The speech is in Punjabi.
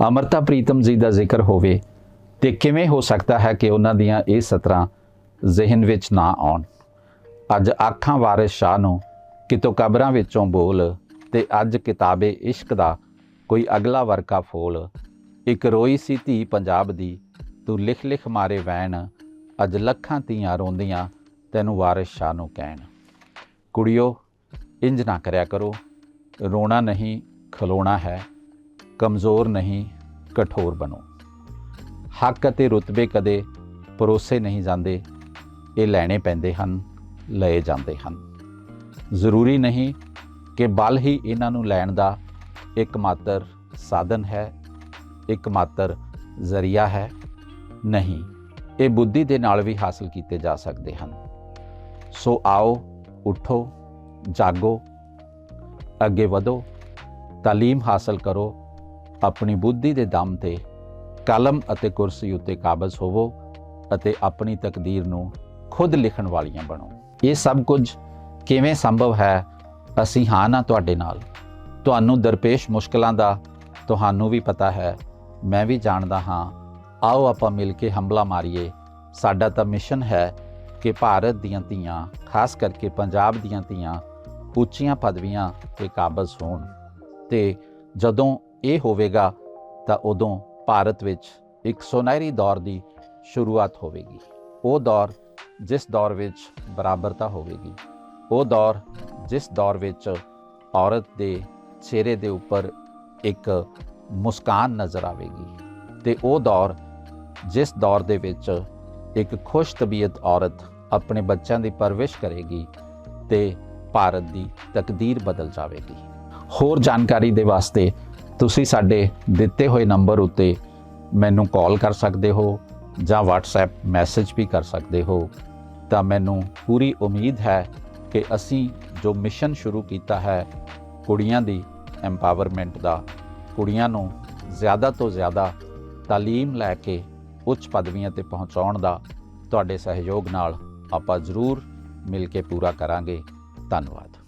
ਅਮਰਤਾ, ਪ੍ਰੀਤਮ ਜੀ ਦਾ ਜ਼ਿਕਰ ਹੋਵੇ ਤੇ ਕਿਵੇਂ ਹੋ ਸਕਦਾ ਹੈ ਕਿ ਉਹਨਾਂ ਦੀਆਂ ਇਹ ਸਤਰਾਂ ਜ਼ਿਹਨ ਵਿੱਚ ਨਾ ਆਉਣ? ਅੱਜ ਆਖਾਂ ਵਾਰਿਸ ਸ਼ਾਹ ਨੂੰ, ਕਿਤੋਂ ਕਬਰਾਂ ਵਿੱਚੋਂ ਬੋਲ ਤੇ ਅੱਜ ਕਿਤਾਬੇ ਇਸ਼ਕ ਦਾ ਕੋਈ ਅਗਲਾ ਵਰਕਾ ਫੋਲ। ਇੱਕ ਰੋਈ ਸੀ ਧੀ ਪੰਜਾਬ ਦੀ, ਤੂੰ ਲਿਖ ਲਿਖ ਮਾਰੇ ਵੈਣ, ਅੱਜ ਲੱਖਾਂ ਧੀਆਂ ਰੋਂਦੀਆਂ ਤੈਨੂੰ ਵਾਰਿਸ ਸ਼ਾਹ ਨੂੰ ਕਹਿਣ। ਕੁੜਿਓ, ਇੰਜ ਨਾ ਕਰਿਆ ਕਰੋ, ਰੋਣਾ ਨਹੀਂ, ਖਲੋਣਾ ਹੈ। ਕਮਜ਼ੋਰ ਨਹੀਂ, ਕਠੋਰ ਬਣੋ। ਹੱਕ ਅਤੇ ਰੁਤਬੇ ਕਦੇ ਪਰੋਸੇ ਨਹੀਂ ਜਾਂਦੇ, ਇਹ ਲੈਣੇ ਪੈਂਦੇ ਹਨ, ਲਏ ਜਾਂਦੇ ਹਨ। ਜ਼ਰੂਰੀ ਨਹੀਂ ਕਿ ਬਲ ਹੀ ਇਹਨਾਂ ਨੂੰ ਲੈਣ ਦਾ ਇੱਕ ਮਾਤਰ ਸਾਧਨ ਹੈ ਇੱਕ ਮਾਤਰ ਜ਼ਰੀਆ ਹੈ। ਨਹੀਂ, ਇਹ ਬੁੱਧੀ ਦੇ ਨਾਲ ਵੀ ਹਾਸਲ ਕੀਤੇ ਜਾ ਸਕਦੇ ਹਨ। ਸੋ ਆਓ, ਉਠੋ, ਜਾਗੋ, ਅੱਗੇ ਵਧੋ, ਤਾਲੀਮ ਹਾਸਲ ਕਰੋ ਆਪਣੀ ਬੁੱਧੀ ਦੇ ਦਮ ਤੇ ਕਲਮ ਅਤੇ ਕੁਰਸੀ ਉੱਤੇ ਕਾਬਜ਼ ਹੋਵੋ ਅਤੇ ਆਪਣੀ ਤਕਦੀਰ ਨੂੰ ਖੁਦ ਲਿਖਣ ਵਾਲੀਆਂ ਬਣੋ। ਇਹ ਸਭ ਕੁਝ ਕਿਵੇਂ ਸੰਭਵ ਹੈ, ਅਸੀਂ ਹਾਂ ਨਾ ਤੁਹਾਡੇ ਨਾਲ। ਤੁਹਾਨੂੰ ਦਰਪੇਸ਼ ਮੁਸ਼ਕਲਾਂ ਦਾ ਤੁਹਾਨੂੰ ਵੀ ਪਤਾ ਹੈ। ਮੈਂ ਵੀ ਜਾਣਦਾ ਹਾਂ। ਆਓ ਆਪਾਂ ਮਿਲ ਕੇ ਹਮਲਾ ਮਾਰੀਏ। ਸਾਡਾ ਤਾਂ ਮਿਸ਼ਨ ਹੈ ਕਿ ਭਾਰਤ ਦੀਆਂ ਧੀਆਂ, ਖਾਸ ਕਰਕੇ ਪੰਜਾਬ ਦੀਆਂ ਧੀਆਂ, ਉੱਚੀਆਂ ਪਦਵੀਆਂ ਤੇ ਕਾਬਜ਼ ਹੋਣ। ਤੇ ਜਦੋਂ ਇਹ ਹੋਵੇਗਾ ਤਾਂ ਉਦੋਂ ਭਾਰਤ ਵਿੱਚ ਇੱਕ ਸੁਨਹਿਰੀ ਦੌਰ ਦੀ ਸ਼ੁਰੂਆਤ ਹੋਵੇਗੀ। ਉਹ ਦੌਰ ਜਿਸ ਦੌਰ ਵਿੱਚ ਬਰਾਬਰਤਾ ਹੋਵੇਗੀ, ਉਹ ਦੌਰ ਜਿਸ ਦੌਰ ਵਿੱਚ ਔਰਤ ਦੇ ਚਿਹਰੇ ਦੇ ਉੱਪਰ ਇੱਕ ਮੁਸਕਾਨ ਨਜ਼ਰ ਆਵੇਗੀ ਤੇ ਉਹ ਦੌਰ ਜਿਸ ਦੌਰ ਦੇ ਵਿੱਚ ਇੱਕ ਖੁਸ਼ ਤਬੀਅਤ ਔਰਤ ਆਪਣੇ ਬੱਚਿਆਂ ਦੀ ਪਰਵਰਿਸ਼ ਕਰੇਗੀ ਤੇ ਭਾਰਤ ਦੀ ਤਕਦੀਰ ਬਦਲ ਜਾਵੇਗੀ। ਹੋਰ ਜਾਣਕਾਰੀ ਦੇ ਵਾਸਤੇ ਤੁਸੀਂ ਸਾਡੇ ਦਿੱਤੇ ਹੋਏ ਨੰਬਰ ਉੱਤੇ ਮੈਨੂੰ ਕਾਲ ਕਰ ਸਕਦੇ ਹੋ ਜਾਂ WhatsApp ਮੈਸੇਜ ਵੀ ਕਰ ਸਕਦੇ ਹੋ। ਤਾਂ ਮੈਨੂੰ ਪੂਰੀ ਉਮੀਦ ਹੈ ਕਿ ਅਸੀਂ ਜੋ ਮਿਸ਼ਨ ਸ਼ੁਰੂ ਕੀਤਾ ਹੈ, ਕੁੜੀਆਂ ਦੀ ਐਮਪਾਵਰਮੈਂਟ ਦਾ, ਕੁੜੀਆਂ ਨੂੰ ਜ਼ਿਆਦਾ ਤੋਂ ਜ਼ਿਆਦਾ ਤਾਲੀਮ ਲੈ ਕੇ ਉੱਚ ਪਦਵੀਆਂ ਤੇ ਪਹੁੰਚਾਉਣ ਦਾ ਤੁਹਾਡੇ ਸਹਿਯੋਗ ਨਾਲ ਆਪਾਂ ਜ਼ਰੂਰ ਮਿਲ ਕੇ ਪੂਰਾ ਕਰਾਂਗੇ। ਧੰਨਵਾਦ।